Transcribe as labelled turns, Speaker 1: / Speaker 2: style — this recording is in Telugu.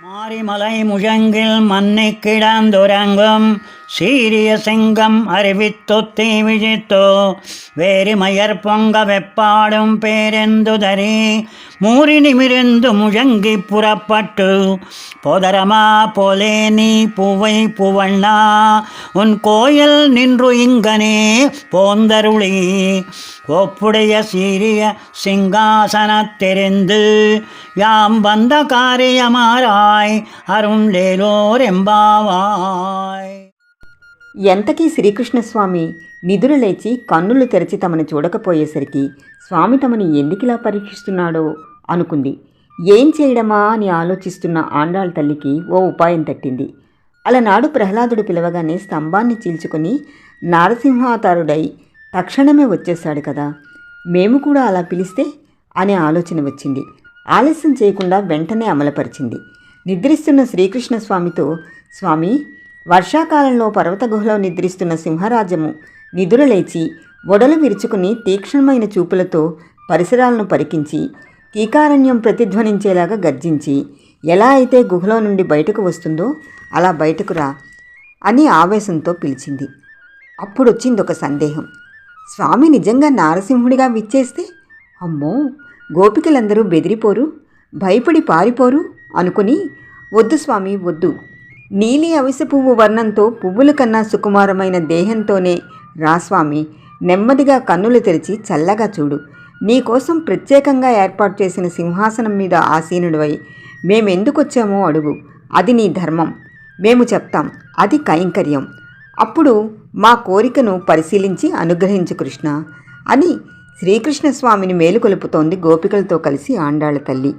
Speaker 1: மாரிமலை முழங்கில் மண்ணை கிடந்துறங்கும் சீரிய சிங்கம் அறிவித்தோ தீவிழித்தோ வேரிமயர் பொங்க வெப்பாடும் பேரெந்துதரி மூறி நிமிருந்து முழங்கி புறப்பட்டு போதரமா போலே நீ புவை புவண்ணா உன் கோயில் நின்று இங்கனே போந்தருளி ஒப்புடைய சீரிய சிங்காசனத்தெறிந்து யாம் வந்த காரியமாராய் அருண்டேலோர் எம்பாவாய்.
Speaker 2: ఎంతకీ శ్రీకృష్ణస్వామి నిధులు లేచి కన్నులు తెరచి తమను చూడకపోయేసరికి స్వామి తమను ఎందుకిలా పరీక్షిస్తున్నాడో అనుకుంది. ఏం చేయడమా అని ఆలోచిస్తున్న ఆండాళ్ తల్లికి ఓ ఉపాయం తట్టింది. అలనాడు ప్రహ్లాదుడు పిలవగానే స్తంభాన్ని చీల్చుకొని నారసింహాతారుడై తక్షణమే వచ్చేశాడు కదా. మేము కూడా అలా పిలిస్తే? అనే ఆలోచన వచ్చింది. ఆలస్యం చేయకుండా వెంటనే అమలుపరిచింది. నిద్రిస్తున్న శ్రీకృష్ణ స్వామితో స్వామి వర్షాకాలంలో పర్వత గుహలో నిద్రిస్తున్న సింహరాజము నిదురలేచి ఒడలు విరుచుకుని తీక్షణమైన చూపులతో పరిసరాలను పరికించి కీకారణ్యం ప్రతిధ్వనించేలాగా గర్జించి ఎలా అయితే గుహలో నుండి బయటకు వస్తుందో అలా బయటకు రా అని ఆవేశంతో పిలిచింది. అప్పుడొచ్చింది ఒక సందేహం. స్వామి నిజంగా నారసింహుడిగా విచ్చేస్తే? అమ్మో! గోపికలందరూ బెదిరిపోరు భయపడి పారిపోరు అనుకుని వద్దు స్వామి వద్దు. నీలి అవిసె పువ్వు వర్ణంతో పువ్వుల కన్నా సుకుమారమైన దేహంతోనే రాస్వామి నెమ్మదిగా కన్నులు తెరిచి చల్లగా చూడు. నీకోసం ప్రత్యేకంగా ఏర్పాటు చేసిన సింహాసనం మీద ఆసీనుడివై మేమెందుకొచ్చామో అడుగు. అది నీ ధర్మం. మేము చెప్తాం. అది కైంకర్యం. అప్పుడు మా కోరికను పరిశీలించి అనుగ్రహించు కృష్ణ. అని శ్రీకృష్ణస్వామిని మేలుకొలుపుతోంది గోపికలతో కలిసి ఆండాళ్ళ తల్లి.